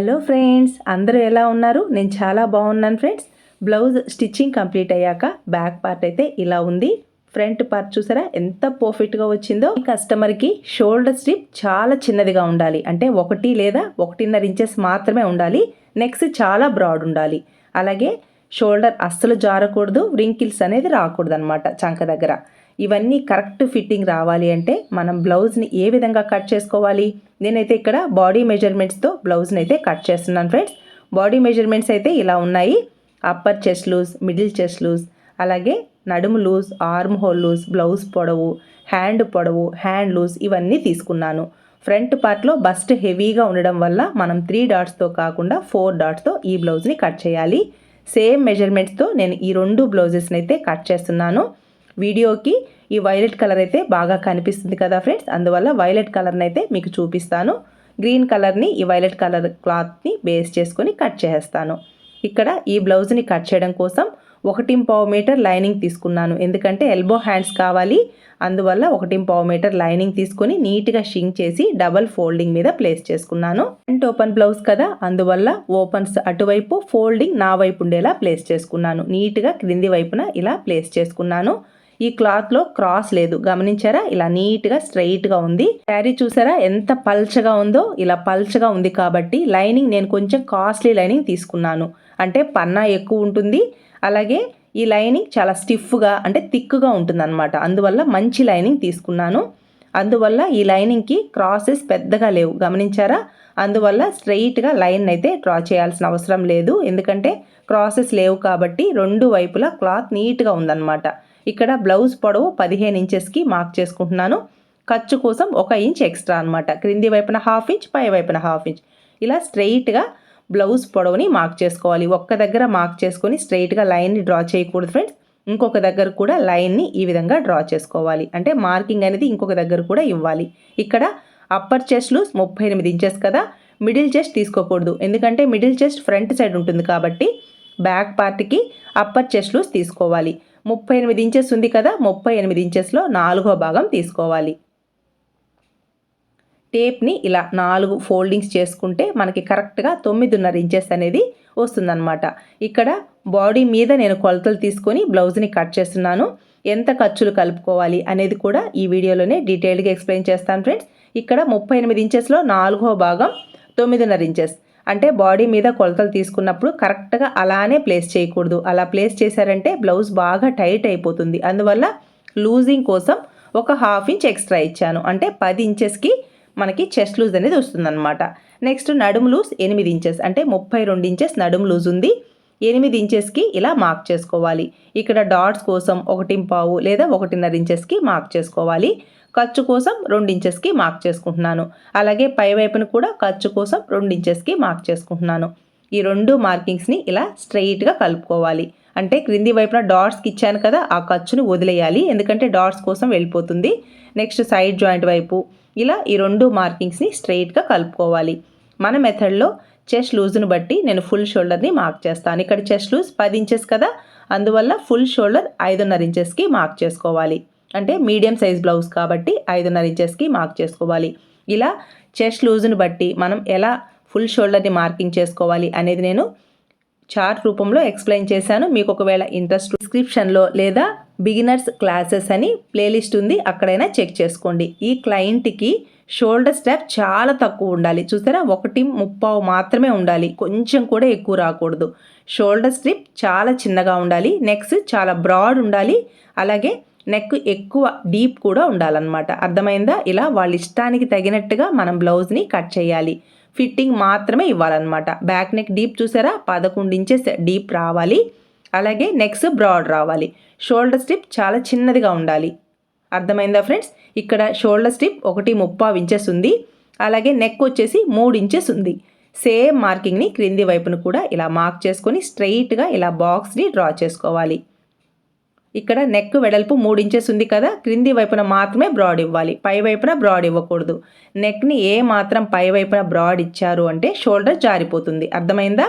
Hello friends అందరూ ఎలా ఉన్నారు? నేను చాలా బాగున్నాను ఫ్రెండ్స్. బ్లౌజ్ స్టిచ్చింగ్ కంప్లీట్ అయ్యాక బ్యాక్ పార్ట్ అయితే ఇలా ఉంది. ఫ్రంట్ పార్ట్ చూసారా? ఎంత పర్ఫెక్ట్గా వచ్చిందో. కస్టమర్కి షోల్డర్ స్ట్రిప్ చాలా చిన్నదిగా ఉండాలి. అంటే ఒకటి లేదా ఒకటిన్నర ఇంచెస్ మాత్రమే ఉండాలి. నెక్స్ట్ చాలా బ్రాడ్ ఉండాలి. అలాగే షోల్డర్ అస్సలు జారకూడదు. రింకిల్స్ అనేది రాకూడదు అనమాట చంక దగ్గర. ఇవన్నీ కరెక్ట్ ఫిట్టింగ్ రావాలి అంటే మనం బ్లౌజ్ని ఏ విధంగా కట్ చేసుకోవాలి? నేనైతే ఇక్కడ బాడీ మెజర్మెంట్స్తో బ్లౌజ్ని అయితే కట్ చేస్తున్నాను ఫ్రెండ్స్. బాడీ మెజర్మెంట్స్ అయితే ఇలా ఉన్నాయి. Upper chest loose middle chest loose అలాగే నడుము loose arm hole loose blouse పొడవు హ్యాండ్ పొడవు హ్యాండ్ లూజ్ ఇవన్నీ తీసుకున్నాను. ఫ్రంట్ పార్ట్లో బస్ట్ హెవీగా ఉండడం వల్ల మనం త్రీ డాట్స్తో కాకుండా ఫోర్ డాట్స్తో ఈ బ్లౌజ్ని కట్ చేయాలి. సేమ్ మెజర్మెంట్స్తో నేను ఈ రెండు బ్లౌజెస్ని అయితే కట్ చేస్తున్నాను. వీడియోకి ఈ వైలెట్ కలర్ అయితే బాగా కనిపిస్తుంది కదా ఫ్రెండ్స్. అందువల్ల వైలెట్ కలర్ని అయితే మీకు చూపిస్తాను. గ్రీన్ కలర్ని ఈ వైలెట్ కలర్ క్లాత్ని బేస్ చేసుకొని కట్ చేస్తాను ఇక్కడ ఈ బ్లౌజ్ని కట్ చేయడం కోసం ఒకటి పావు మీటర్ లైనింగ్ తీసుకున్నాను. ఎందుకంటే ఎల్బో హ్యాండ్స్ కావాలి. అందువల్ల ఒకటి పావు మీటర్ లైనింగ్ తీసుకొని నీట్గా షింక్ చేసి డబల్ ఫోల్డింగ్ మీద ప్లేస్ చేసుకున్నాను. ఫ్రంట్ ఓపెన్ బ్లౌజ్ కదా అందువల్ల ఓపెన్స్ అటువైపు ఫోల్డింగ్ నా వైపు ఉండేలా ప్లేస్ చేసుకున్నాను. నీట్గా క్రింది వైపున ఇలా ప్లేస్ చేసుకున్నాను. ఈ క్లాత్లో క్రాస్ లేదు. గమనించారా? ఇలా నీట్గా స్ట్రైట్గా ఉంది. శారీ చూసారా? ఎంత పల్చగా ఉందో? ఇలా పల్చగా ఉంది కాబట్టి లైనింగ్ నేను కొంచెం కాస్ట్లీ లైనింగ్ తీసుకున్నాను. అంటే పన్నా ఎక్కువ ఉంటుంది. అలాగే ఈ లైనింగ్ చాలా స్టిఫ్గా అంటే థిక్గా ఉంటుందన్నమాట. అందువల్ల మంచి లైనింగ్ తీసుకున్నాను. అందువల్ల ఈ లైనింగ్కి క్రాసెస్ పెద్దగా లేవు. గమనించారా? అందువల్ల స్ట్రైట్గా లైన్ అయితే డ్రా చేయాల్సిన అవసరం లేదు. ఎందుకంటే క్రాసెస్ లేవు కాబట్టి రెండు వైపులా క్లాత్ నీట్గా ఉందన్నమాట. ఇక్కడ బ్లౌజ్ పొడవు పదిహేను ఇంచెస్కి మార్క్ చేసుకుంటున్నాను. ఖర్చు కోసం ఒక ఇంచ్ ఎక్స్ట్రా అనమాట క్రింది వైపున హాఫ్ ఇంచ్ పై వైపున హాఫ్ ఇంచ్. ఇలా స్ట్రెయిట్గా బ్లౌజ్ పొడవుని మార్క్ చేసుకోవాలి. ఒక్క దగ్గర మార్క్ చేసుకొని స్ట్రైట్గా లైన్ని డ్రా చేయకూడదు ఫ్రెండ్స్. ఇంకొక దగ్గర కూడా లైన్ని ఈ విధంగా డ్రా చేసుకోవాలి. అంటే మార్కింగ్ అనేది ఇంకొక దగ్గర కూడా ఇవ్వాలి. ఇక్కడ అప్పర్ చెస్ట్లు ముప్పై ఎనిమిది ఇంచెస్ కదా. మిడిల్ చెస్ట్ తీసుకోకూడదు. ఎందుకంటే మిడిల్ చెస్ట్ ఫ్రంట్ సైడ్ ఉంటుంది కాబట్టి బ్యాక్ పార్ట్కి అప్పర్ చెస్ట్లు తీసుకోవాలి. ముప్పై ఎనిమిది ఇంచెస్ ఉంది కదా ముప్పై ఎనిమిది ఇంచెస్లో నాలుగో భాగం తీసుకోవాలి. టేప్ని ఇలా నాలుగు ఫోల్డింగ్స్ చేసుకుంటే మనకి కరెక్ట్గా తొమ్మిదిన్నర ఇంచెస్ అనేది వస్తుందన్నమాట. ఇక్కడ బాడీ మీద నేను కొలతలు తీసుకొని బ్లౌజ్ని కట్ చేస్తున్నాను. ఎంత ఖర్చులు కలుపుకోవాలి అనేది కూడా ఈ వీడియోలోనే డీటెయిల్గా ఎక్స్ప్లెయిన్ చేస్తాను ఫ్రెండ్స్. ఇక్కడ ముప్పై ఎనిమిది ఇంచెస్లో నాలుగో భాగం తొమ్మిదిన్నర ఇంచెస్. అంటే బాడీ మీద కొలతలు తీసుకున్నప్పుడు కరెక్ట్గా అలానే ప్లేస్ చేయకూడదు. అలా ప్లేస్ చేశారంటే బ్లౌజ్ బాగా టైట్ అయిపోతుంది. అందువల్ల లూజింగ్ కోసం ఒక హాఫ్ ఇంచ్ ఎక్స్ట్రా ఇచ్చాను. అంటే పది ఇంచెస్కి మనకి చెస్ట్ లూజ్ అనేది వస్తుందన్నమాట. నెక్స్ట్ నడుము లూజ్ ఎనిమిది ఇంచెస్. అంటే ముప్పై రెండు ఇంచెస్ నడుము లూజ్ ఉంది. ఎనిమిది ఇంచెస్కి ఇలా మార్క్ చేసుకోవాలి. ఇక్కడ డాట్స్ కోసం ఒకటి పావు లేదా ఒకటిన్నర ఇంచెస్కి మార్క్ చేసుకోవాలి. ఖర్చు కోసం రెండు ఇంచెస్కి మార్క్ చేసుకుంటున్నాను. అలాగే పై వైపున కూడా ఖర్చు కోసం రెండు ఇంచెస్కి మార్క్ చేసుకుంటున్నాను. ఈ రెండు మార్కింగ్స్ని ఇలా స్ట్రైట్గా కలుపుకోవాలి. అంటే క్రింది వైపున డాట్స్కి ఇచ్చాను కదా ఆ ఖర్చును వదిలేయాలి. ఎందుకంటే డాట్స్ కోసం వెళ్ళిపోతుంది. నెక్స్ట్ సైడ్ జాయింట్ వైపు. ఇలా ఈ రెండు మార్కింగ్స్ని స్ట్రైట్గా కలుపుకోవాలి. మన మెథడ్లో చెస్ట్ లూజ్ను బట్టి నేను ఫుల్ షోల్డర్ని మార్క్ చేస్తాను. ఇక్కడ చెస్ట్ లూజ్ పది ఇంచెస్ కదా అందువల్ల ఫుల్ షోల్డర్ ఐదున్నర ఇంచెస్కి మార్క్ చేసుకోవాలి. అంటే మీడియం సైజ్ బ్లౌజ్ కాబట్టి ఐదున్నర ఇంచెస్కి మార్క్ చేసుకోవాలి. ఇలా చెస్ట్ లూజ్ను బట్టి మనం ఎలా ఫుల్ షోల్డర్ని మార్కింగ్ చేసుకోవాలి అనేది నేను చార్ట్ రూపంలో ఎక్స్ప్లెయిన్ చేశాను. మీకు ఒకవేళ ఇంట్రెస్ట్ డిస్క్రిప్షన్లో లేదా బిగినర్స్ క్లాసెస్ అని ప్లేలిస్ట్ ఉంది అక్కడైనా చెక్ చేసుకోండి. ఈ క్లయింట్కి షోల్డర్ స్టెప్ చాలా తక్కువ ఉండాలి. చూసారా? ఒకటి ముప్పావు మాత్రమే ఉండాలి. కొంచెం కూడా ఎక్కువ రాకూడదు. షోల్డర్ స్ట్రిప్ చాలా చిన్నగా ఉండాలి. నెక్స్ట్ చాలా బ్రాడ్ ఉండాలి. అలాగే నెక్ ఎక్కువ డీప్ కూడా ఉండాలన్నమాట. అర్థమైందా? ఇలా వాళ్ళ ఇష్టానికి తగినట్టుగా మనం బ్లౌజ్ని కట్ చేయాలి. ఫిట్టింగ్ మాత్రమే ఇవ్వాలన్నమాట. బ్యాక్ నెక్ డీప్ చూసారా? పదకొండు ఇంచెస్ డీప్ రావాలి. అలాగే నెక్స్ బ్రాడ్ రావాలి. షోల్డర్ స్ట్రిప్ చాలా చిన్నదిగా ఉండాలి. అర్థమైందా ఫ్రెండ్స్? ఇక్కడ షోల్డర్ స్ట్రిప్ ఒకటి ముప్పావు ఇంచెస్ ఉంది. అలాగే నెక్ వచ్చేసి మూడు ఇంచెస్ ఉంది. సేమ్ మార్కింగ్ని క్రింది వైపును కూడా ఇలా మార్క్ చేసుకొని స్ట్రైట్గా ఇలా బాక్స్ని డ్రా చేసుకోవాలి. ఇక్కడ నెక్ వెడల్పు మూడు ఇంచెస్ ఉంది కదా క్రింది వైపున మాత్రమే బ్రాడ్ ఇవ్వాలి. పై వైపున బ్రాడ్ ఇవ్వకూడదు. నెక్ని ఏ మాత్రం పై వైపున బ్రాడ్ ఇచ్చారు అంటే షోల్డర్ జారిపోతుంది. అర్థమైందా?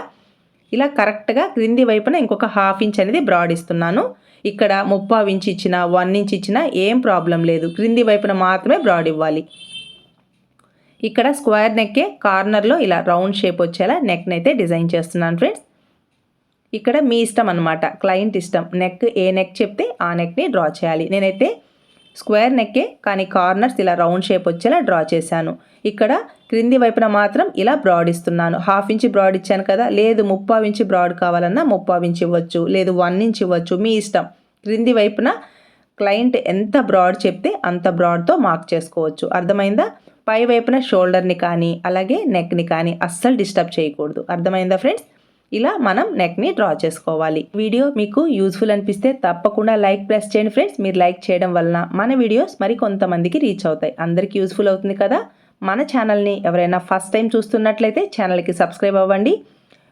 ఇలా కరెక్ట్గా క్రింది వైపున ఇంకొక హాఫ్ ఇంచ్ అనేది బ్రాడ్ ఇస్తున్నాను. ఇక్కడ ముప్పావు ఇంచ్ ఇచ్చినా వన్ ఇంచ్ ఇచ్చినా ఏం ప్రాబ్లం లేదు. క్రింది వైపున మాత్రమే బ్రాడ్ ఇవ్వాలి. ఇక్కడ స్క్వేర్ నెక్కే కార్నర్లో ఇలా రౌండ్ షేప్ వచ్చేలా నెక్ని అయితే డిజైన్ చేస్తున్నాను ఫ్రెండ్స్. ఇక్కడ మీ ఇష్టం అనమాట క్లయింట్ ఇష్టం. నెక్ ఏ నెక్ చెప్తే ఆ నెక్ని డ్రా చేయాలి. నేనైతే స్క్వేర్ నెక్కే కానీ కార్నర్స్ ఇలా రౌండ్ షేప్ వచ్చేలా డ్రా చేశాను. ఇక్కడ క్రింది వైపున మాత్రం ఇలా బ్రాడ్ ఇస్తున్నాను. హాఫ్ ఇంచ్ బ్రాడ్ ఇచ్చాను కదా లేదు ముప్పావు ఇంచ్ బ్రాడ్ కావాలన్నా ముప్పావు ఇంచ్ ఇవ్వచ్చు లేదు వన్ ఇంచ్ ఇవ్వచ్చు మీ ఇష్టం. క్రింది వైపున క్లయింట్ ఎంత బ్రాడ్ చెప్తే అంత బ్రాడ్తో మార్క్ చేసుకోవచ్చు. అర్థమైందా? పై వైపున షోల్డర్ని కానీ అలాగే నెక్ని కానీ అస్సలు డిస్టర్బ్ చేయకూడదు. అర్థమైందా ఫ్రెండ్స్? ఇలా మనం నెక్ని డ్రా చేసుకోవాలి. వీడియో మీకు యూస్ఫుల్ అనిపిస్తే తప్పకుండా లైక్ ప్రెస్ చేయండి ఫ్రెండ్స్. మీరు లైక్ చేయడం వలన మన వీడియోస్ మరి కొంతమందికి రీచ్ అవుతాయి. అందరికీ యూస్ఫుల్ అవుతుంది కదా? మన ఛానల్ని ఎవరైనా ఫస్ట్ టైం చూస్తున్నట్లయితే ఛానల్కి సబ్స్క్రైబ్ అవ్వండి.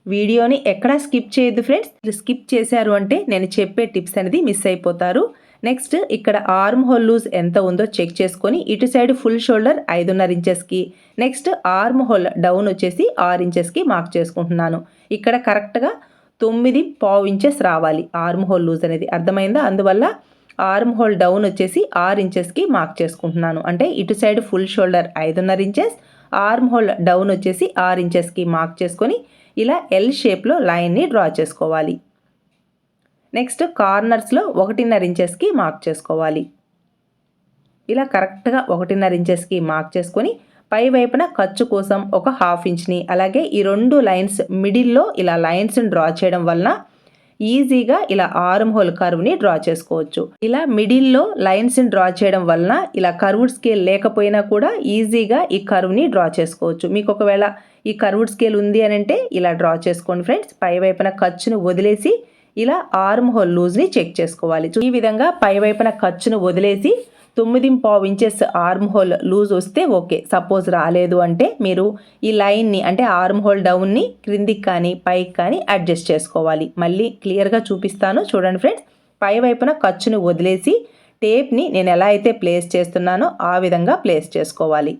వీడియోని ఎక్కడా స్కిప్ చేయొద్దు ఫ్రెండ్స్. స్కిప్ చేశారు అంటే నేను చెప్పే టిప్స్ అనేది మిస్ అయిపోతారు. నెక్స్ట్ ఇక్కడ ఆర్మ్ హోల్ లూజ్ ఎంత ఉందో చెక్ చేసుకొని ఇటు సైడ్ ఫుల్ షోల్డర్ ఐదున్నర ఇంచెస్కి నెక్స్ట్ ఆర్మ్ హోల్ డౌన్ వచ్చేసి ఆరు ఇంచెస్కి మార్క్ చేసుకుంటున్నాను. ఇక్కడ కరెక్ట్గా తొమ్మిది పావు ఇంచెస్ రావాలి ఆర్మ్ హోల్ లూజ్ అనేది. అర్థమైందా? అందువల్ల ఆర్మ్ హోల్ డౌన్ వచ్చేసి ఆరు ఇంచెస్కి మార్క్ చేసుకుంటున్నాను. అంటే ఇటు సైడ్ ఫుల్ షోల్డర్ ఐదున్నర ఇంచెస్ ఆర్మ్ హోల్ డౌన్ వచ్చేసి ఆరు ఇంచెస్కి మార్క్ చేసుకొని ఇలా ఎల్ షేప్లో లైన్ని డ్రా చేసుకోవాలి. నెక్స్ట్ కార్నర్స్లో ఒకటిన్నర ఇంచెస్కి మార్క్ చేసుకోవాలి. ఇలా కరెక్ట్గా ఒకటిన్నర ఇంచెస్కి మార్క్ చేసుకొని పై వైపున ఖర్చు కోసం ఒక హాఫ్ ఇంచ్ని అలాగే ఈ రెండు లైన్స్ మిడిల్లో ఇలా లైన్స్ని డ్రా చేయడం వలన ఈజీగా ఇలా ఆర్మ్ హోల్ కర్వ్ని డ్రా చేసుకోవచ్చు. ఇలా మిడిల్లో లైన్స్ని డ్రా చేయడం వలన ఇలా కర్వ్డ్ స్కేల్ లేకపోయినా కూడా ఈజీగా ఈ కర్వ్ని డ్రా చేసుకోవచ్చు. మీకు ఒకవేళ ఈ కర్వ్డ్ స్కేల్ ఉంది అని అంటే ఇలా డ్రా చేసుకోండి ఫ్రెండ్స్. పై వైపున ఖర్చును వదిలేసి ఇలా ఆర్మ్ హోల్ లూజ్ని చెక్ చేసుకోవాలి. ఈ విధంగా పై వైపున ఖర్చును వదిలేసి తొమ్మిది పావు ఇంచెస్ ఆర్మ్ హోల్ లూజ్ వస్తే ఓకే. సపోజ్ రాలేదు అంటే మీరు ఈ లైన్ని అంటే ఆర్మ్ హోల్ డౌన్ని క్రిందికి కానీ పైకి కానీ అడ్జస్ట్ చేసుకోవాలి. మళ్ళీ క్లియర్గా చూపిస్తాను. చూడండి ఫ్రెండ్స్ పై వైపున ఖర్చును వదిలేసి టేప్ని నేను ఎలా అయితే ప్లేస్ చేస్తున్నానో ఆ విధంగా ప్లేస్ చేసుకోవాలి.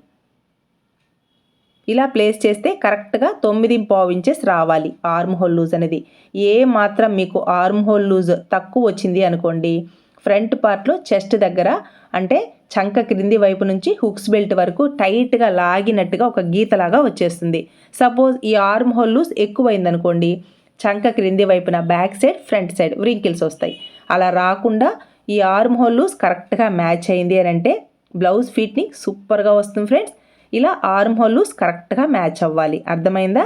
ఇలా ప్లేస్ చేస్తే కరెక్ట్గా తొమ్మిది పావు ఇంచెస్ రావాలి. ఆర్మ్ హోల్ లూజ్ అనేది. ఏ మాత్రం మీకు ఆర్మ్ హోల్ లూజ్ తక్కువ వచ్చింది అనుకోండి ఫ్రంట్ పార్ట్లో చెస్ట్ దగ్గర అంటే చంక క్రింది వైపు నుంచి హుక్స్ బెల్ట్ వరకు టైట్గా లాగినట్టుగా ఒక గీతలాగా వచ్చేస్తుంది. సపోజ్ ఈ ఆర్మ్ హోల్ లూజ్ ఎక్కువైందనుకోండి చంక క్రింది వైపున back side front side wrinkles వస్తాయి. అలా రాకుండా ఈ ఆర్మ్ హోల్ లూజ్ కరెక్ట్గా మ్యాచ్ అయింది అని అంటే బ్లౌజ్ ఫిట్నింగ్ సూపర్గా వస్తుంది ఫ్రెండ్స్ ఇలా ఆర్మ్ హోల్ లూస్ కరెక్ట్గా మ్యాచ్ అవ్వాలి. అర్థమైందా?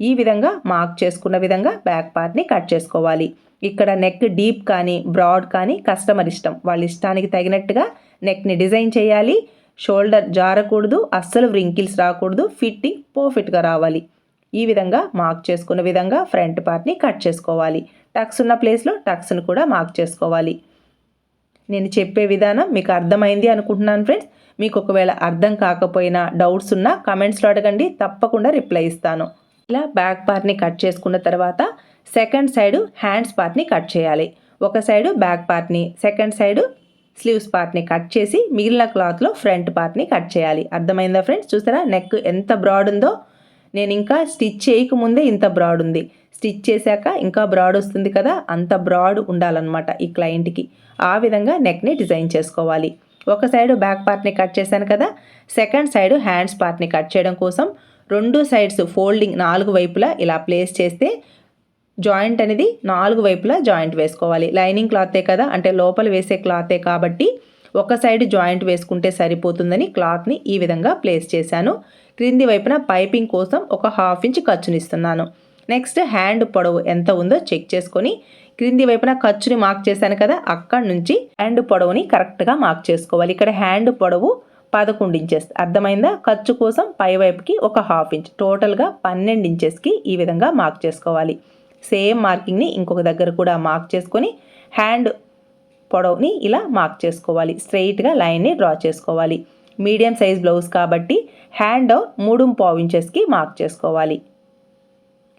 ఈ విధంగా మార్క్ చేసుకున్న విధంగా బ్యాక్ పార్ట్ని కట్ చేసుకోవాలి. ఇక్కడ నెక్ డీప్ కానీ బ్రాడ్ కానీ కస్టమర్ ఇష్టం. వాళ్ళ ఇష్టానికి తగినట్టుగా నెక్ని డిజైన్ చేయాలి. షోల్డర్ జారకూడదు అస్సలు వ్రింకిల్స్ రాకూడదు ఫిట్టింగ్ పర్ఫెక్ట్గా రావాలి. ఈ విధంగా మార్క్ చేసుకున్న విధంగా ఫ్రంట్ పార్ట్ని కట్ చేసుకోవాలి. టక్స్ ఉన్న ప్లేస్లో టక్స్ను కూడా మార్క్ చేసుకోవాలి. నేను చెప్పే విధానం మీకు అర్థమైంది అనుకుంటున్నాను ఫ్రెండ్స్ మీకు ఒకవేళ అర్థం కాకపోయినా డౌట్స్ ఉన్నా కమెంట్స్లో అడగండి. తప్పకుండా రిప్లై ఇస్తాను. ఇలా బ్యాక్ పార్ట్ని కట్ చేసుకున్న తర్వాత సెకండ్ సైడు హ్యాండ్స్ పార్ట్ని కట్ చేయాలి. ఒక సైడు బ్యాక్ పార్ట్ని సెకండ్ సైడు స్లీవ్స్ పార్ట్ని కట్ చేసి మిగిలిన క్లాత్లో ఫ్రంట్ పార్ట్ని కట్ చేయాలి. అర్థమైందా ఫ్రెండ్స్ చూసారా? నెక్ ఎంత బ్రాడ్ ఉందో? నేను ఇంకా స్టిచ్ చేయకముందే ఇంత బ్రాడ్ ఉంది. స్టిచ్ చేశాక ఇంకా బ్రాడ్ వస్తుంది కదా అంత బ్రాడ్ ఉండాలన్నమాట ఈ క్లయింట్కి. ఆ విధంగా నెక్ని డిజైన్ చేసుకోవాలి. ఒక సైడ్ బ్యాక్ పార్ట్ని కట్ చేశాను కదా సెకండ్ సైడ్ హ్యాండ్స్ పార్ట్ని కట్ చేయడం కోసం రెండు సైడ్స్ ఫోల్డింగ్ నాలుగు వైపులా ఇలా ప్లేస్ చేస్తే జాయింట్ అనేది నాలుగు వైపులా జాయింట్ వేసుకోవాలి. లైనింగ్ క్లాతే కదా అంటే లోపల వేసే క్లాతే కాబట్టి ఒక సైడ్ జాయింట్ వేసుకుంటే సరిపోతుందని క్లాత్ని ఈ విధంగా ప్లేస్ చేశాను. క్రింది వైపున పైపింగ్ కోసం ఒక హాఫ్ ఇంచ్ ఖర్చునిస్తున్నాను. నెక్స్ట్ హ్యాండ్ పొడవు ఎంత ఉందో చెక్ చేసుకొని క్రింది వైపున ఖర్చుని మార్క్ చేశాను కదా అక్కడ నుంచి హ్యాండ్ పొడవుని కరెక్ట్గా మార్క్ చేసుకోవాలి. ఇక్కడ హ్యాండ్ పొడవు పదకొండు ఇంచెస్ అర్థమైందా? ఖర్చు కోసం పై వైపుకి ఒక హాఫ్ ఇంచ్ టోటల్గా పన్నెండు ఇంచెస్కి ఈ విధంగా మార్క్ చేసుకోవాలి. సేమ్ మార్కింగ్ని ఇంకొక దగ్గర కూడా మార్క్ చేసుకొని హ్యాండ్ పొడవుని ఇలా మార్క్ చేసుకోవాలి. స్ట్రెయిట్గా లైన్ని డ్రా చేసుకోవాలి. మీడియం సైజ్ బ్లౌజ్ కాబట్టి హ్యాండ్ మూడు పావు ఇంచెస్కి మార్క్ చేసుకోవాలి.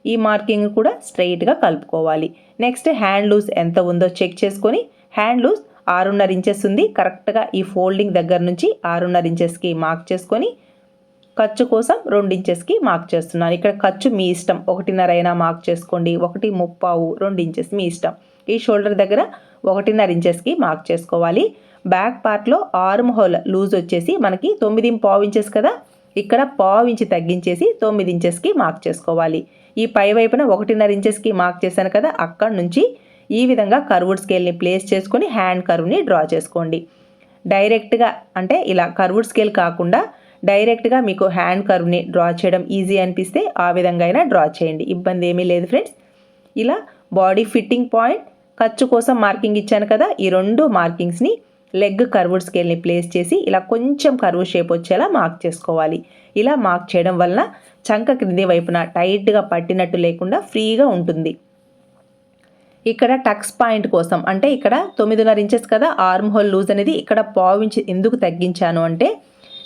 ఈ మార్కింగ్ కూడా స్ట్రైట్గా కలుపుకోవాలి. నెక్స్ట్ హ్యాండ్ లూజ్ ఎంత ఉందో చెక్ చేసుకొని హ్యాండ్ లూజ్ ఆరున్నర ఇంచెస్ ఉంది. కరెక్ట్గా ఈ ఫోల్డింగ్ దగ్గర నుంచి ఆరున్నర ఇంచెస్కి మార్క్ చేసుకొని ఖర్చు కోసం రెండు ఇంచెస్కి మార్క్ చేస్తున్నాను. ఇక్కడ ఖర్చు మీ ఇష్టం. ఒకటిన్నర అయినా మార్క్ చేసుకోండి. ఒకటి ముప్పావు రెండు ఇంచెస్ మీ ఇష్టం. ఈ షోల్డర్ దగ్గర ఒకటిన్నర ఇంచెస్కి మార్క్ చేసుకోవాలి. బ్యాక్ పార్ట్లో ఆర్మ్ హోల్ లూజ్ వచ్చేసి మనకి తొమ్మిది పావు ఇంచెస్ కదా. ఇక్కడ పావు ఇంచి తగ్గించేసి తొమ్మిది ఇంచెస్కి మార్క్ చేసుకోవాలి. ఈ పై వైపున ఒకటిన్నర ఇంచెస్కి మార్క్ చేశాను కదా అక్కడ నుంచి ఈ విధంగా కర్వుడ్ స్కేల్ని ప్లేస్ చేసుకొని హ్యాండ్ కర్వ్ని డ్రా చేసుకోండి. డైరెక్ట్గా అంటే ఇలా కర్వుడ్ స్కేల్ కాకుండా డైరెక్ట్గా మీకు హ్యాండ్ కర్వ్ని డ్రా చేయడం ఈజీ అనిపిస్తే ఆ విధంగా అయినా డ్రా చేయండి. ఇబ్బంది ఏమీ లేదు ఫ్రెండ్స్ ఇలా బాడీ ఫిట్టింగ్ పాయింట్ ఖర్చు కోసం మార్కింగ్ ఇచ్చాను కదా ఈ రెండు మార్కింగ్స్ని లెగ్ కర్వుడ్ స్కేల్ని ప్లేస్ చేసి ఇలా కొంచెం కర్వ్ షేప్ వచ్చేలా మార్క్ చేసుకోవాలి. ఇలా మార్క్ చేయడం వలన చంక క్రింది వైపున టైట్గా పట్టినట్టు లేకుండా ఫ్రీగా ఉంటుంది. ఇక్కడ టక్స్ పాయింట్ కోసం అంటే ఇక్కడ తొమ్మిదిన్నర ఇంచెస్ కదా ఆర్మ్ హోల్ లూజ్ అనేది ఇక్కడ పావించి ఎందుకు తగ్గించాను అంటే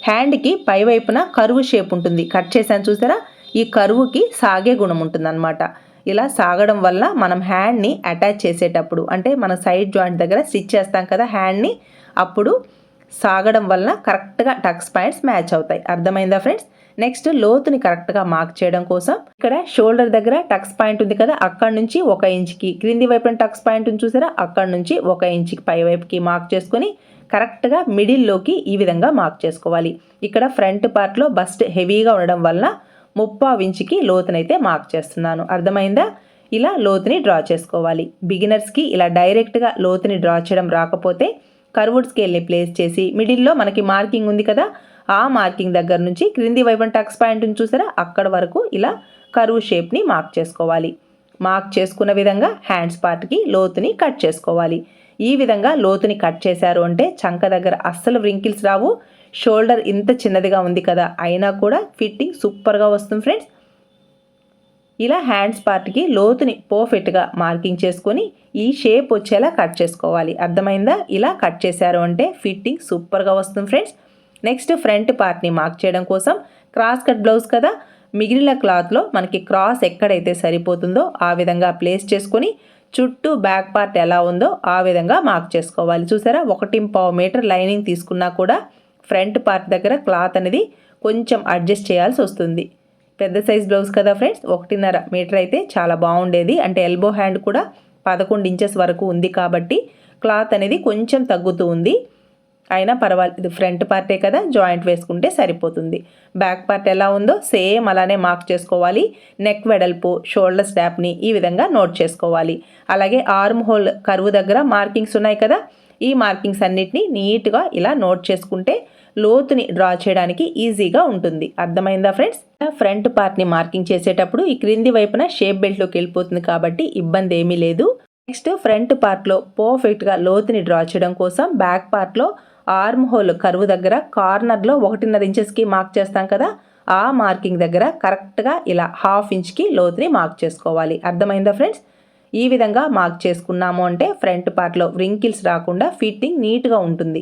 హ్యాండ్కి పై వైపున కరువు షేప్ ఉంటుంది. కట్ చేశాను చూసారా? ఈ కరువుకి సాగే గుణం ఉంటుందన్నమాట. ఇలా సాగడం వల్ల మనం హ్యాండ్ని అటాచ్ చేసేటప్పుడు అంటే మన సైడ్ జాయింట్ దగ్గర స్టిచ్ చేస్తాం కదా హ్యాండ్ని అప్పుడు సాగడం వల్ల కరెక్ట్గా టక్స్ పాయింట్స్ మ్యాచ్ అవుతాయి. అర్థమైందా ఫ్రెండ్స్? నెక్స్ట్ లోతుని కరెక్ట్గా మార్క్ చేయడం కోసం ఇక్కడ షోల్డర్ దగ్గర టక్స్ పాయింట్ ఉంది కదా అక్కడ నుంచి ఒక ఇంచ్కి క్రింది వైపున టక్స్ పాయింట్ చూసారా అక్కడ నుంచి ఒక ఇంచ్కి పై వైపుకి మార్క్ చేసుకొని కరెక్ట్గా మిడిల్లోకి ఈ విధంగా మార్క్ చేసుకోవాలి. ఇక్కడ ఫ్రంట్ పార్ట్లో బస్ట్ హెవీగా ఉండడం వల్ల ముప్పావు ఇంచుకి లోతునైతే మార్క్ చేస్తున్నాను. అర్థమైందా? ఇలా లోతుని డ్రా చేసుకోవాలి. బిగినర్స్కి ఇలా డైరెక్ట్గా లోతుని డ్రా చేయడం రాకపోతే కర్వుడ్ స్కేల్ని ప్లేస్ చేసి మిడిల్లో మనకి మార్కింగ్ ఉంది కదా ఆ మార్కింగ్ దగ్గర నుంచి క్రింది వైపున టక్స్ పాయింట్ని చూసారా? అక్కడ వరకు ఇలా కరువు షేప్ని మార్క్ చేసుకోవాలి. మార్క్ చేసుకున్న విధంగా హ్యాండ్స్ పార్ట్కి లోతుని కట్ చేసుకోవాలి. ఈ విధంగా లోతుని కట్ చేశారు అంటే చంక దగ్గర అస్సలు వ్రింకిల్స్ రావు. షోల్డర్ ఇంత చిన్నదిగా ఉంది కదా అయినా కూడా ఫిట్టింగ్ సూపర్గా వస్తుంది ఫ్రెండ్స్ ఇలా హ్యాండ్స్ పార్ట్కి లోతుని పర్ఫెక్ట్గా మార్కింగ్ చేసుకొని ఈ షేప్ వచ్చేలా కట్ చేసుకోవాలి. అర్థమైందా? ఇలా కట్ చేశారు అంటే ఫిట్టింగ్ సూపర్గా వస్తుంది ఫ్రెండ్స్ నెక్స్ట్ ఫ్రంట్ పార్ట్ని మార్క్ చేయడం కోసం క్రాస్ కట్ బ్లౌజ్ కదా. మిగిలిన క్లాత్లో మనకి క్రాస్ ఎక్కడైతే సరిపోతుందో ఆ విధంగా ప్లేస్ చేసుకొని చుట్టూ బ్యాక్ పార్ట్ ఎలా ఉందో ఆ విధంగా మార్క్ చేసుకోవాలి. చూసారా? ఒకటి పావు మీటర్ లైనింగ్ తీసుకున్నా కూడా ఫ్రంట్ పార్ట్ దగ్గర క్లాత్ అనేది కొంచెం అడ్జస్ట్ చేయాల్సి వస్తుంది. పెద్ద సైజ్ బ్లౌజ్ కదా ఫ్రెండ్స్? ఒకటిన్నర మీటర్ అయితే చాలా బాగుండేది. అంటే ఎల్బో హ్యాండ్ కూడా పదకొండు ఇంచెస్ వరకు ఉంది కాబట్టి క్లాత్ అనేది కొంచెం తగ్గుతూ ఉంది. అయినా పర్వాలేదు. ఇది ఫ్రంట్ పార్టే కదా జాయింట్ వేసుకుంటే సరిపోతుంది. బ్యాక్ పార్ట్ ఎలా ఉందో సేమ్ అలానే మార్క్ చేసుకోవాలి. నెక్ వెడల్పు షోల్డర్ స్టాప్ని ఈ విధంగా నోట్ చేసుకోవాలి. అలాగే ఆర్మ్ హోల్ కరువు దగ్గర మార్కింగ్స్ ఉన్నాయి కదా ఈ మార్కింగ్స్ అన్నిటినీ నీట్గా ఇలా నోట్ చేసుకుంటే లోతుని డ్రా చేయడానికి ఈజీగా ఉంటుంది. అర్థమైందా ఫ్రెండ్స్? ఫ్రంట్ పార్ట్ని మార్కింగ్ చేసేటప్పుడు ఈ క్రింది వైపున షేప్ బెల్ట్లోకి వెళ్ళిపోతుంది కాబట్టి ఇబ్బంది ఏమీ లేదు. నెక్స్ట్ ఫ్రంట్ పార్ట్లో పర్ఫెక్ట్గా లోతుని డ్రా చేయడం కోసం బ్యాక్ పార్ట్లో ఆర్మ్ హోల్ కరువు దగ్గర కార్నర్లో ఒకటిన్నర ఇంచెస్కి మార్క్ చేస్తాం కదా ఆ మార్కింగ్ దగ్గర కరెక్ట్గా ఇలా హాఫ్ ఇంచ్కి లోతుని మార్క్ చేసుకోవాలి. అర్థమైందా ఫ్రెండ్స్ ఈ విధంగా మార్క్ చేసుకున్నాము అంటే ఫ్రంట్ పార్ట్లో వ్రింకిల్స్ రాకుండా ఫిట్టింగ్ నీట్గా ఉంటుంది.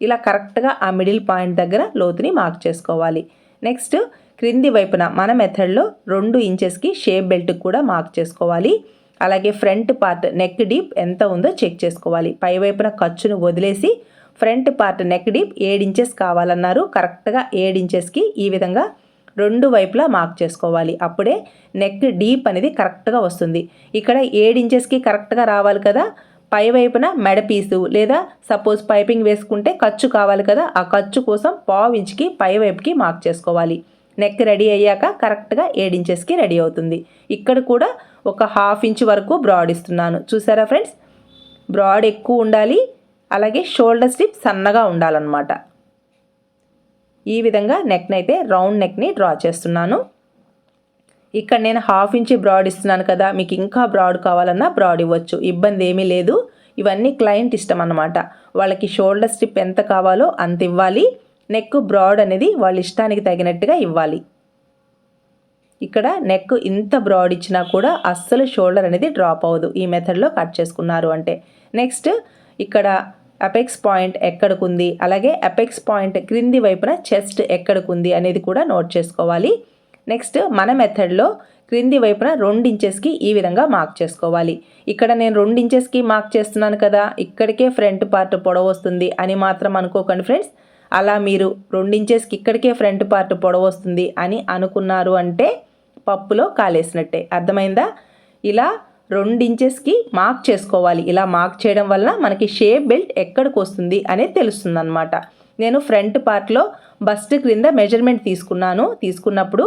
ఇలా కరెక్ట్గా ఆ మిడిల్ పాయింట్ దగ్గర లోతుని మార్క్ చేసుకోవాలి. నెక్స్ట్ క్రింది వైపున మన మెథడ్లో రెండు ఇంచెస్కి షేప్ బెల్ట్ కూడా మార్క్ చేసుకోవాలి. అలాగే ఫ్రంట్ పార్ట్ నెక్ డీప్ ఎంత ఉందో చెక్ చేసుకోవాలి. పై వైపున ఖర్చును వదిలేసి ఫ్రంట్ పార్ట్ నెక్ డీప్ ఏడ్ ఇంచెస్ కావాలన్నారు. కరెక్ట్గా ఏడు ఇంచెస్కి ఈ విధంగా రెండు వైపులా మార్క్ చేసుకోవాలి. అప్పుడే నెక్ డీప్ అనేది కరెక్ట్గా వస్తుంది. ఇక్కడ ఏడు ఇంచెస్కి కరెక్ట్గా రావాలి కదా. పై వైపున మెడపీసు లేదా సపోజ్ పైపింగ్ వేసుకుంటే ఖర్చు కావాలి కదా. ఆ ఖర్చు కోసం పావు ఇంచుకి పై వైపుకి మార్క్ చేసుకోవాలి. నెక్ రెడీ అయ్యాక కరెక్ట్గా ఇంచెస్కి రెడీ అవుతుంది. ఇక్కడ కూడా ఒక హాఫ్ ఇంచ్ వరకు బ్రాడ్ ఇస్తున్నాను. చూసారా ఫ్రెండ్స్ బ్రాడ్ ఎక్కువ ఉండాలి. అలాగే షోల్డర్ స్లిప్ సన్నగా ఉండాలన్నమాట. ఈ విధంగా నెక్ని అయితే రౌండ్ నెక్ని డ్రా చేస్తున్నాను. ఇక్కడ నేను హాఫ్ ఇంచ్ బ్రాడ్ ఇస్తున్నాను కదా మీకు ఇంకా బ్రాడ్ కావాలన్నా బ్రాడ్ ఇవ్వచ్చు ఇబ్బంది ఏమీ లేదు. ఇవన్నీ క్లయింట్ ఇష్టం అనమాట వాళ్ళకి షోల్డర్ స్ట్రిప్ ఎంత కావాలో అంత ఇవ్వాలి. నెక్ బ్రాడ్ అనేది వాళ్ళ ఇష్టానికి తగినట్టుగా ఇవ్వాలి. ఇక్కడ నెక్ ఇంత బ్రాడ్ ఇచ్చినా కూడా అస్సలు షోల్డర్ అనేది డ్రాప్ అవ్వదు. ఈ మెథడ్లో కట్ చేసుకున్నారు అంటే. నెక్స్ట్ ఇక్కడ అపెక్స్ పాయింట్ ఎక్కడికుంది? అలాగే అపెక్స్ పాయింట్ క్రింది వైపున చెస్ట్ ఎక్కడికుంది అనేది కూడా నోట్ చేసుకోవాలి. నెక్స్ట్ మన మెథడ్లో క్రింది వైపున రెండు ఇంచెస్కి ఈ విధంగా మార్క్ చేసుకోవాలి. ఇక్కడ నేను రెండు ఇంచెస్కి మార్క్ చేస్తున్నాను కదా ఇక్కడికే ఫ్రంట్ పార్ట్ పొడవు వస్తుంది అని మాత్రం అనుకోకండి ఫ్రెండ్స్. అలా మీరు రెండు ఇంచెస్కి ఇక్కడికే ఫ్రంట్ పార్ట్ పొడవు వస్తుంది అని అనుకున్నారు అంటే పప్పులో కాలేసినట్టే. అర్థమైందా? ఇలా ఇంచెస్కి మార్క్ చేసుకోవాలి. ఇలా మార్క్ చేయడం వల్ల మనకి షేప్ బెల్ట్ ఎక్కడికి వస్తుంది అనేది తెలుస్తుంది అనమాట నేను ఫ్రంట్ పార్ట్లో బస్ట్ క్రింద మెజర్మెంట్ తీసుకున్నాను. తీసుకున్నప్పుడు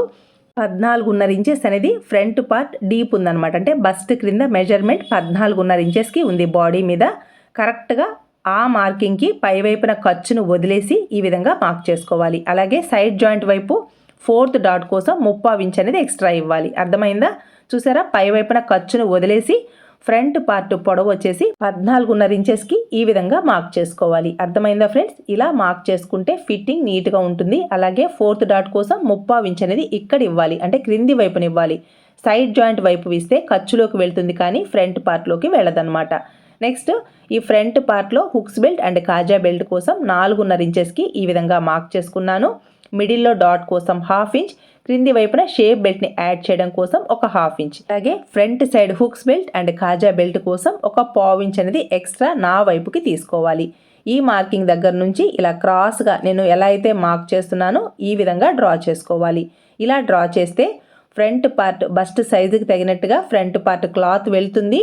పద్నాలుగున్నర ఇంచెస్ అనేది ఫ్రంట్ పార్ట్ డీప్ ఉందనమాట అంటే బస్ట్ క్రింద మెజర్మెంట్ పద్నాలుగున్నర ఇంచెస్కి ఉంది బాడీ మీద. కరెక్ట్గా ఆ మార్కింగ్కి పైవైపున ఖర్చును వదిలేసి ఈ విధంగా మార్క్ చేసుకోవాలి. అలాగే సైడ్ జాయింట్ వైపు ఫోర్త్ డాట్ కోసం ముప్పావు ఇంచ్ అనేది ఎక్స్ట్రా ఇవ్వాలి. అర్థమైందా? చూసారా? పై వైపున ఖర్చును వదిలేసి ఫ్రంట్ పార్ట్ పొడవు వచ్చేసి పద్నాలుగున్నర ఇంచెస్కి ఈ విధంగా మార్క్ చేసుకోవాలి. అర్థమైందా ఫ్రెండ్స్? ఇలా మార్క్ చేసుకుంటే ఫిట్టింగ్ నీట్గా ఉంటుంది. అలాగే ఫోర్త్ డాట్ కోసం ముప్పావు ఇంచ్ అనేది ఇక్కడ ఇవ్వాలి. అంటే క్రింది వైపున ఇవ్వాలి. సైడ్ జాయింట్ వైపు ఇస్తే ఖర్చులోకి వెళ్తుంది కానీ ఫ్రంట్ పార్ట్లోకి వెళ్ళదన్నమాట. నెక్స్ట్ ఈ ఫ్రంట్ పార్ట్లో హుక్స్ బెల్ట్ అండ్ కాజా బెల్ట్ కోసం నాలుగున్నర ఇంచెస్కి ఈ విధంగా మార్క్ చేసుకున్నాను. మిడిల్లో డాట్ కోసం హాఫ్ ఇంచ్ క్రింది వైపున షేప్ బెల్ట్ని యాడ్ చేయడం కోసం ఒక హాఫ్ ఇంచ్. అలాగే front side hooks belt and kaja belt కోసం ఒక పావు ఇంచ్ అనేది ఎక్స్ట్రా నా వైపుకి తీసుకోవాలి. ఈ మార్కింగ్ దగ్గర నుంచి ఇలా క్రాస్గా నేను ఎలా అయితే మార్క్ చేస్తున్నానో ఈ విధంగా డ్రా చేసుకోవాలి. ఇలా డ్రా చేస్తే ఫ్రంట్ పార్ట్ బస్ట్ సైజుకి తగినట్టుగా ఫ్రంట్ పార్ట్ క్లాత్ వెళ్తుంది.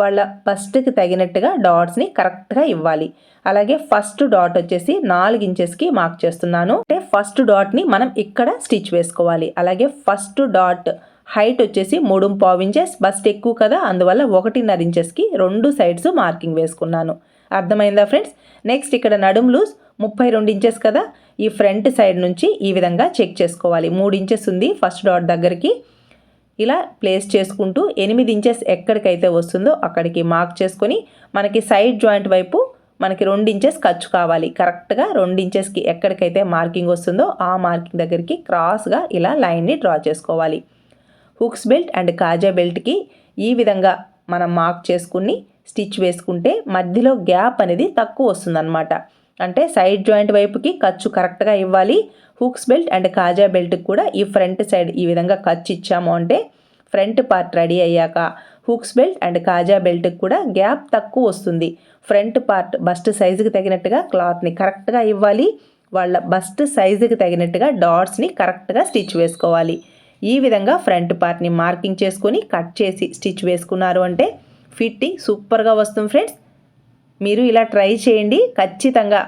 వాళ్ళ బస్ట్కి తగినట్టుగా డాట్స్ని కరెక్ట్గా ఇవ్వాలి. అలాగే ఫస్ట్ డాట్ వచ్చేసి నాలుగు ఇంచెస్కి మార్క్ చేస్తున్నాను. అంటే ఫస్ట్ డాట్ని మనం ఇక్కడ స్టిచ్ వేసుకోవాలి. అలాగే ఫస్ట్ డాట్ హైట్ వచ్చేసి మూడు పావు ఇంచెస్ బస్ట్ ఎక్కువ కదా అందువల్ల ఒకటిన్నర ఇంచెస్కి రెండు సైడ్స్ మార్కింగ్ వేసుకున్నాను. అర్థమైందా ఫ్రెండ్స్? నెక్స్ట్ ఇక్కడ నడుము లూజ్ ముప్పై రెండు ఇంచెస్ కదా ఈ ఫ్రంట్ సైడ్ నుంచి ఈ విధంగా చెక్ చేసుకోవాలి. మూడు ఇంచెస్ ఉంది ఫస్ట్ డాట్ దగ్గరికి. ఇలా ప్లేస్ చేసుకుంటూ ఎనిమిది ఇంచెస్ ఎక్కడికైతే వస్తుందో అక్కడికి మార్క్ చేసుకొని మనకి సైడ్ జాయింట్ వైపు మనకి రెండు ఇంచెస్ ఖర్చు కావాలి. కరెక్ట్గా రెండు ఇంచెస్కి ఎక్కడికైతే మార్కింగ్ వస్తుందో ఆ మార్కింగ్ దగ్గరికి క్రాస్గా ఇలా లైన్ని డ్రా చేసుకోవాలి. హుక్స్ బెల్ట్ అండ్ కాజా బెల్ట్కి ఈ విధంగా మనం మార్క్ చేసుకుని స్టిచ్ వేసుకుంటే మధ్యలో గ్యాప్ అనేది తక్కువ వస్తుందన్నమాట. అంటే సైడ్ జాయింట్ వైపుకి ఖర్చు కరెక్ట్గా ఇవ్వాలి. హుక్స్ బెల్ట్ అండ్ కాజా బెల్ట్కి కూడా ఈ ఫ్రంట్ సైడ్ ఈ విధంగా ఖర్చు ఇచ్చాము అంటే ఫ్రంట్ పార్ట్ రెడీ అయ్యాక హుక్స్ బెల్ట్ అండ్ కాజా బెల్ట్కి కూడా గ్యాప్ తక్కువ వస్తుంది. ఫ్రంట్ పార్ట్ బస్ట్ సైజుకి తగినట్టుగా క్లాత్ని కరెక్ట్గా ఇవ్వాలి. వాళ్ళ బస్ట్ సైజుకి తగినట్టుగా డాట్స్ని కరెక్ట్గా స్టిచ్ వేసుకోవాలి. ఈ విధంగా ఫ్రంట్ పార్ట్ని మార్కింగ్ చేసుకొని కట్ చేసి స్టిచ్ వేసుకున్నారు అంటే ఫిట్టింగ్ సూపర్గా వస్తుంది ఫ్రెండ్స్. మీరు ఇలా ట్రై చేయండి. ఖచ్చితంగా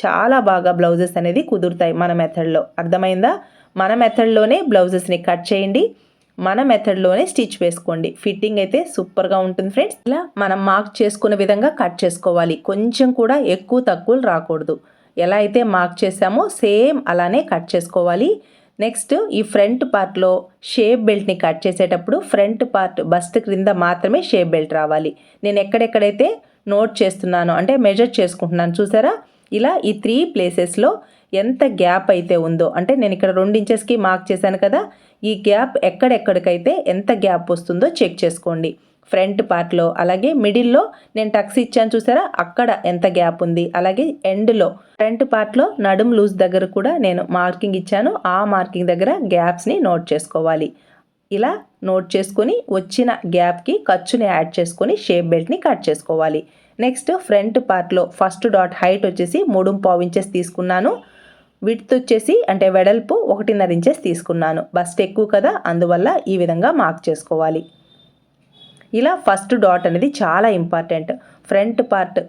చాలా బాగా బ్లౌజెస్ అనేది కుదురుతాయి మన మెథడ్లో. అర్థమైందా? మన మెథడ్లోనే బ్లౌజెస్ని కట్ చేయండి. మన మెథడ్లోనే స్టిచ్ వేసుకోండి. ఫిట్టింగ్ అయితే సూపర్గా ఉంటుంది ఫ్రెండ్స్. ఇలా మనం మార్క్ చేసుకున్న విధంగా కట్ చేసుకోవాలి. కొంచెం కూడా ఎక్కువ తక్కువలు రాకూడదు. ఎలా అయితే మార్క్ చేసామో సేమ్ అలానే కట్ చేసుకోవాలి. నెక్స్ట్ ఈ ఫ్రంట్ పార్ట్లో షేప్ బెల్ట్ని కట్ చేసేటప్పుడు ఫ్రంట్ పార్ట్ బస్ట్ క్రింద మాత్రమే షేప్ బెల్ట్ రావాలి. నేను ఎక్కడెక్కడైతే నోట్ చేస్తున్నాను అంటే మెజర్ చేసుకుంటున్నాను. చూసారా? ఇలా ఈ త్రీ ప్లేసెస్లో ఎంత గ్యాప్ అయితే ఉందో అంటే నేను ఇక్కడ రెండు ఇంచెస్కి మార్క్ చేశాను కదా ఈ గ్యాప్ ఎక్కడెక్కడికైతే ఎంత గ్యాప్ వస్తుందో చెక్ చేసుకోండి. ఫ్రంట్ పార్ట్లో అలాగే మిడిల్లో నేను టక్స్ ఇచ్చాను చూసారా? అక్కడ ఎంత గ్యాప్ ఉంది. అలాగే ఎండ్లో ఫ్రంట్ పార్ట్లో నడుము లూజ్ దగ్గర కూడా నేను మార్కింగ్ ఇచ్చాను. ఆ మార్కింగ్ దగ్గర గ్యాప్స్ని నోట్ చేసుకోవాలి. ఇలా నోట్ చేసుకొని వచ్చిన గ్యాప్కి ఖర్చుని యాడ్ చేసుకొని షేప్ బెల్ట్ని కట్ చేసుకోవాలి. నెక్స్ట్ ఫ్రంట్ పార్ట్లో ఫస్ట్ డాట్ హైట్ వచ్చేసి మూడు పావు ఇంచెస్ తీసుకున్నాను. విడ్త్ వచ్చేసి అంటే వెడల్పు ఒకటిన్నర ఇంచెస్ తీసుకున్నాను. బస్ట్ ఎక్కువ కదా అందువల్ల ఈ విధంగా మార్క్ చేసుకోవాలి. ఇలా ఫస్ట్ డాట్ అనేది చాలా ఇంపార్టెంట్. ఫ్రంట్ పార్ట్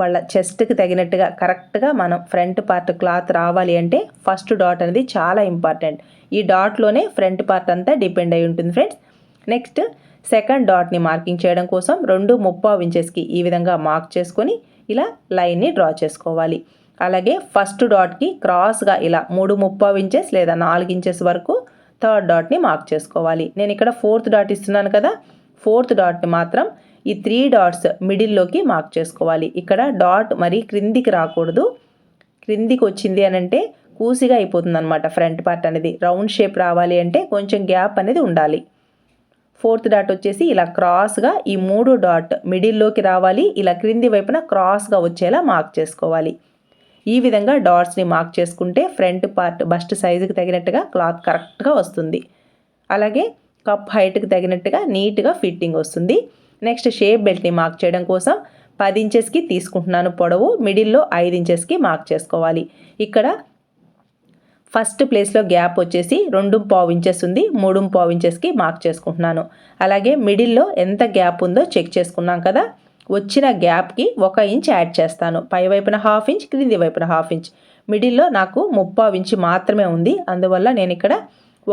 వాళ్ళ చెస్ట్కి తగినట్టుగా కరెక్ట్గా మనం ఫ్రంట్ పార్ట్ క్లాత్ రావాలి అంటే ఫస్ట్ డాట్ అనేది చాలా ఇంపార్టెంట్. ఈ డాట్లోనే ఫ్రంట్ పార్ట్ అంతా డిపెండ్ అయి ఉంటుంది ఫ్రెండ్స్. నెక్స్ట్ సెకండ్ డాట్ని మార్కింగ్ చేయడం కోసం రెండు ముప్పావు ఇంచెస్కి ఈ విధంగా మార్క్ చేసుకొని ఇలా లైన్ని డ్రా చేసుకోవాలి. అలాగే ఫస్ట్ డాట్కి క్రాస్గా ఇలా మూడు ముప్పావు ఇంచెస్ లేదా నాలుగు ఇంచెస్ వరకు థర్డ్ డాట్ని మార్క్ చేసుకోవాలి. నేను ఇక్కడ ఫోర్త్ డాట్ ఇస్తున్నాను కదా ఫోర్త్ డాట్ని మాత్రం ఈ త్రీ డాట్స్ మిడిల్లోకి మార్క్ చేసుకోవాలి. ఇక్కడ డాట్ మరీ క్రిందికి రాకూడదు. క్రిందికి వచ్చింది అని అంటే కూసిగా అయిపోతుంది అనమాట ఫ్రంట్ పార్ట్ అనేది. రౌండ్ షేప్ రావాలి అంటే కొంచెం గ్యాప్ అనేది ఉండాలి. ఫోర్త్ డాట్ వచ్చేసి ఇలా క్రాస్గా ఈ మూడు డాట్ మిడిల్లోకి రావాలి. ఇలా క్రింది వైపున క్రాస్గా వచ్చేలా మార్క్ చేసుకోవాలి. ఈ విధంగా డాట్స్ని మార్క్ చేసుకుంటే ఫ్రంట్ పార్ట్ బస్ట్ సైజుకి తగినట్టుగా క్లాత్ కరెక్ట్గా వస్తుంది. అలాగే కప్ హైట్కి తగినట్టుగా నీట్గా ఫిట్టింగ్ వస్తుంది. నెక్స్ట్ షేప్ బెల్ట్ని మార్క్ చేయడం కోసం పది ఇంచెస్కి తీసుకుంటున్నాను పొడవు మిడిల్లో ఐదు ఇంచెస్కి మార్క్ చేసుకోవాలి. ఇక్కడ ఫస్ట్ ప్లేస్లో గ్యాప్ వచ్చేసి రెండు పావు ఇంచెస్ ఉంది మూడు పావు ఇంచెస్కి మార్క్ చేసుకుంటున్నాను. అలాగే మిడిల్లో ఎంత గ్యాప్ ఉందో చెక్ చేసుకున్నాం కదా వచ్చిన గ్యాప్కి ఒక ఇంచ్ యాడ్ చేస్తాను. పై వైపున హాఫ్ ఇంచ్ క్రింది వైపున హాఫ్ ఇంచ్. మిడిల్లో నాకు ముప్పావు ఇంచ్ మాత్రమే ఉంది అందువల్ల నేను ఇక్కడ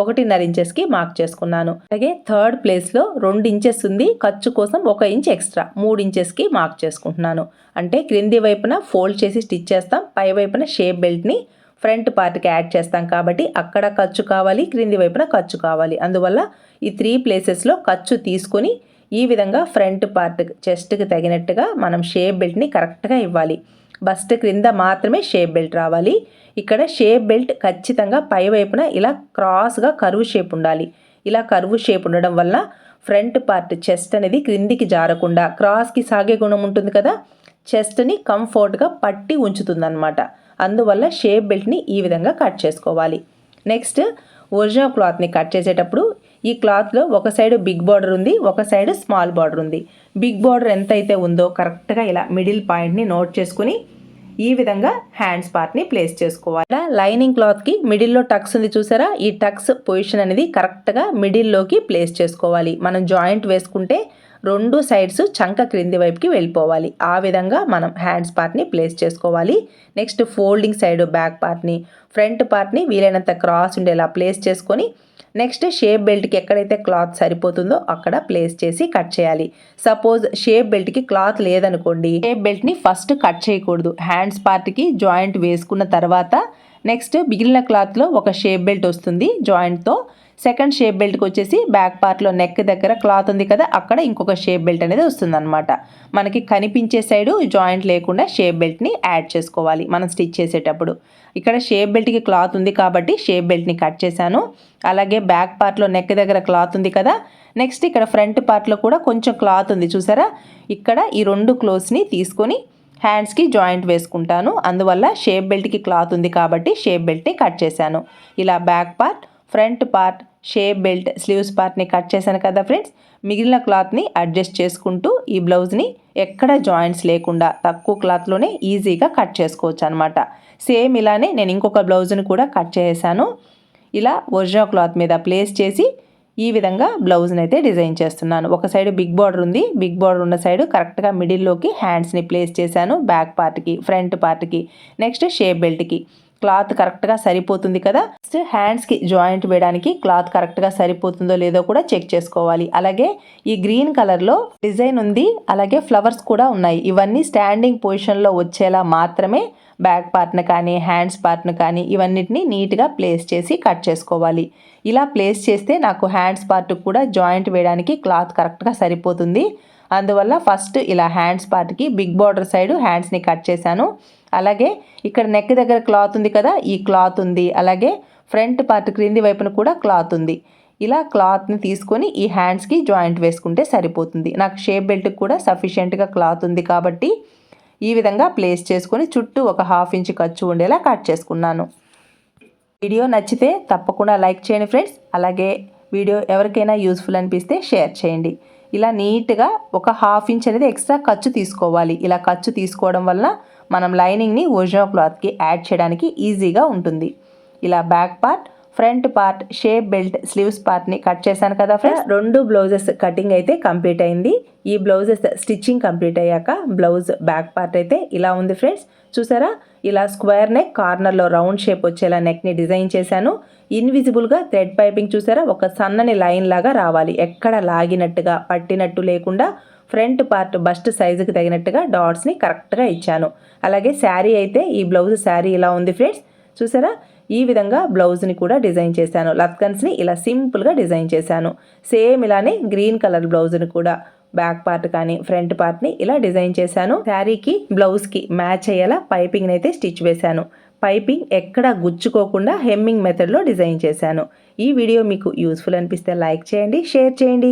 ఒకటిన్నర ఇంచెస్కి మార్క్ చేసుకున్నాను. అలాగే థర్డ్ ప్లేస్లో రెండు ఇంచెస్ ఉంది. ఖర్చు కోసం ఒక ఇంచ్ ఎక్స్ట్రా మూడు ఇంచెస్కి మార్క్ చేసుకుంటున్నాను. అంటే క్రింది వైపున ఫోల్డ్ చేసి స్టిచ్ చేస్తాం. పై వైపున షేప్ బెల్ట్ని ఫ్రంట్ పార్ట్కి యాడ్ చేస్తాం కాబట్టి అక్కడ ఖర్చు కావాలి క్రింది వైపున ఖర్చు కావాలి. అందువల్ల ఈ త్రీ ప్లేసెస్లో ఖర్చు తీసుకొని ఈ విధంగా ఫ్రంట్ పార్ట్ చెస్ట్కి తగినట్టుగా మనం షేప్ బెల్ట్ని కరెక్ట్గా ఇవ్వాలి. బస్ట్ క్రింద మాత్రమే షేప్ బెల్ట్ రావాలి. ఇక్కడ షేప్ బెల్ట్ ఖచ్చితంగా పై వైపున ఇలా క్రాస్గా కరువు షేప్ ఉండాలి. ఇలా కరువు షేప్ ఉండడం వల్ల ఫ్రంట్ పార్ట్ చెస్ట్ అనేది క్రిందికి జారకుండా క్రాస్కి సాగే గుణం ఉంటుంది కదా? చెస్ట్ని కంఫర్ట్గా పట్టి ఉంచుతుందన్నమాట. అందువల్ల షేప్ బెల్ట్ని ఈ విధంగా కట్ చేసుకోవాలి. నెక్స్ట్ ఒరిజినల్ క్లాత్ని కట్ చేసేటప్పుడు ఈ క్లాత్లో ఒక సైడ్ బిగ్ బార్డర్ ఉంది ఒక సైడ్ స్మాల్ బార్డర్ ఉంది. బిగ్ బార్డర్ ఎంత అయితే ఉందో కరెక్ట్గా ఇలా మిడిల్ పాయింట్ని నోట్ చేసుకుని ఈ విధంగా హ్యాండ్స్ పార్ట్ని ప్లేస్ చేసుకోవాలి. లైనింగ్ క్లాత్కి మిడిల్లో టక్స్ ఉంది చూసారా? ఈ టక్స్ పొజిషన్ అనేది కరెక్ట్గా మిడిల్లోకి ప్లేస్ చేసుకోవాలి. మనం జాయింట్ వేసుకుంటే రెండు సైడ్స్ చంక క్రింది వైపుకి వెళ్ళిపోవాలి. ఆ విధంగా మనం హ్యాండ్స్ పార్ట్ని ప్లేస్ చేసుకోవాలి. నెక్స్ట్ ఫోల్డింగ్ సైడ్ బ్యాక్ పార్ట్ని ఫ్రంట్ పార్ట్ని వీలైనంత క్రాస్ ఉండేలా ప్లేస్ చేసుకొని నెక్స్ట్ షేప్ బెల్ట్కి ఎక్కడైతే క్లాత్ సరిపోతుందో అక్కడ ప్లేస్ చేసి కట్ చేయాలి. సపోజ్ షేప్ బెల్ట్కి క్లాత్ లేదనుకోండి షేప్ బెల్ట్ని ఫస్ట్ కట్ చేయకూడదు. హ్యాండ్స్ పార్ట్కి జాయింట్ వేసుకున్న తర్వాత నెక్స్ట్ మిగిలిన క్లాత్లో ఒక షేప్ బెల్ట్ వస్తుంది జాయింట్తో. సెకండ్ షేప్ బెల్ట్కి వచ్చేసి బ్యాక్ పార్ట్లో నెక్ దగ్గర క్లాత్ ఉంది కదా అక్కడ ఇంకొక షేప్ బెల్ట్ అనేది వస్తుందన్నమాట. మనకి కనిపించే సైడు జాయింట్ లేకుండా షేప్ బెల్ట్ని యాడ్ చేసుకోవాలి మనం స్టిచ్ చేసేటప్పుడు. ఇక్కడ షేప్ బెల్ట్కి క్లాత్ ఉంది కాబట్టి షేప్ బెల్ట్ని కట్ చేశాను. అలాగే బ్యాక్ పార్ట్లో నెక్ దగ్గర క్లాత్ ఉంది కదా నెక్స్ట్ ఇక్కడ ఫ్రంట్ పార్ట్లో కూడా కొంచెం క్లాత్ ఉంది చూసారా? ఇక్కడ ఈ రెండు క్లోత్స్ని తీసుకొని హ్యాండ్స్కి జాయింట్ వేసుకుంటాను. అందువల్ల షేప్ బెల్ట్కి క్లాత్ ఉంది కాబట్టి షేప్ బెల్ట్ని కట్ చేశాను. ఇలా back part front part shape belt sleeves పార్ట్ని కట్ చేశాను కదా ఫ్రెండ్స్. మిగిలిన క్లాత్ని అడ్జస్ట్ చేసుకుంటూ ఈ బ్లౌజ్ని ఎక్కడ జాయింట్స్ లేకుండా తక్కువ క్లాత్లోనే ఈజీగా కట్ చేసుకోవచ్చు అనమాట సేమ్ ఇలానే నేను ఇంకొక బ్లౌజ్ని కూడా కట్ చేశాను ఇలా ఒరిజినల్ క్లాత్ మీద ప్లేస్ చేసి ఈ విధంగా బ్లౌజ్ని అయితే డిజైన్ చేస్తున్నాను. ఒక సైడ్ బిగ్ బార్డర్ ఉంది. బిగ్ బార్డర్ ఉన్న సైడ్ కరెక్ట్గా మిడిల్లోకి హ్యాండ్స్ని ప్లేస్ చేశాను. బ్యాక్ పార్ట్కి ఫ్రంట్ పార్ట్కి నెక్స్ట్ షేప్ బెల్ట్కి. క్లాత్ కరెక్ట్గా సరిపోతుంది కదా? నెక్స్ట్ హ్యాండ్స్కి జాయింట్ వేయడానికి క్లాత్ కరెక్ట్గా సరిపోతుందో లేదో కూడా చెక్ చేసుకోవాలి. అలాగే ఈ గ్రీన్ కలర్లో డిజైన్ ఉంది. అలాగే ఫ్లవర్స్ కూడా ఉన్నాయి. ఇవన్నీ స్టాండింగ్ పొజిషన్లో వచ్చేలా మాత్రమే బ్యాక్ పార్ట్ను కానీ హ్యాండ్స్ పార్ట్ను కానీ ఇవన్నిటిని నీట్గా ప్లేస్ చేసి కట్ చేసుకోవాలి. ఇలా ప్లేస్ చేస్తే నాకు హ్యాండ్స్ పార్ట్ కూడా జాయింట్ వేయడానికి క్లాత్ కరెక్ట్గా సరిపోతుంది. అందువల్ల ఫస్ట్ ఇలా హ్యాండ్స్ పార్ట్కి బిగ్ బార్డర్ సైడ్ హ్యాండ్స్ని కట్ చేశాను. అలాగే ఇక్కడ నెక్ దగ్గర క్లాత్ ఉంది కదా ఈ క్లాత్ ఉంది. అలాగే ఫ్రంట్ పార్ట్ క్రింది వైపున కూడా క్లాత్ ఉంది. ఇలా క్లాత్ని తీసుకొని ఈ హ్యాండ్స్కి జాయింట్ వేసుకుంటే సరిపోతుంది. నాకు షేప్ బెల్ట్కి కూడా సఫిషియెంట్గా క్లాత్ ఉంది కాబట్టి ఈ విధంగా ప్లేస్ చేసుకొని చుట్టూ ఒక హాఫ్ ఇంచ్ ఖర్చు ఉండేలా కట్ చేసుకున్నాను. వీడియో నచ్చితే తప్పకుండా లైక్ చేయండి ఫ్రెండ్స్. అలాగే వీడియో ఎవరికైనా యూస్ఫుల్ అనిపిస్తే షేర్ చేయండి. ఇలా నీట్గా ఒక హాఫ్ ఇంచ్ అనేది ఎక్స్ట్రా ఖర్చు తీసుకోవాలి. ఇలా ఖర్చు తీసుకోవడం వల్ల మనం లైనింగ్ని ఒరిజినల్ క్లాత్కి యాడ్ చేయడానికి ఈజీగా ఉంటుంది. ఇలా back part front part shape belt sleeves పార్ట్ని కట్ చేశాను కదా ఫ్రెండ్స్? రెండు బ్లౌజెస్ కటింగ్ అయితే కంప్లీట్ అయింది. ఈ బ్లౌజెస్ స్టిచ్చింగ్ కంప్లీట్ అయ్యాక బ్లౌజ్ బ్యాక్ పార్ట్ అయితే ఇలా ఉంది ఫ్రెండ్స్. చూసారా? ఇలా స్క్వేర్ నెక్ కార్నర్లో రౌండ్ షేప్ వచ్చేలా నెక్ని డిజైన్ చేశాను. ఇన్విజిబుల్గా థ్రెడ్ పైపింగ్ చూసారా? ఒక సన్నని లైన్ లాగా రావాలి. ఎక్కడ లాగినట్టుగా పట్టినట్టు లేకుండా ఫ్రంట్ పార్ట్ బస్ట్ సైజుకి తగినట్టుగా డాట్స్ని కరెక్ట్గా ఇచ్చాను. అలాగే శారీ అయితే ఈ బ్లౌజ్ శారీ ఇలా ఉంది ఫ్రెండ్స్. చూసారా? ఈ విధంగా బ్లౌజ్ని కూడా డిజైన్ చేశాను. లత్కన్స్ని ఇలా సింపుల్గా డిజైన్ చేశాను. సేమ్ ఇలానే గ్రీన్ కలర్ బ్లౌజ్ని కూడా బ్యాక్ పార్ట్ కానీ ఫ్రంట్ పార్ట్ని ఇలా డిజైన్ చేశాను. శారీకి బ్లౌజ్కి మ్యాచ్ అయ్యేలా పైపింగ్ని అయితే స్టిచ్ వేశాను. పైపింగ్ ఎక్కడ గుచ్చుకోకుండా హెమ్మింగ్ మెథడ్లో డిజైన్ చేశాను. ఈ వీడియో మీకు యూస్ఫుల్ అనిపిస్తే లైక్ చేయండి షేర్ చేయండి.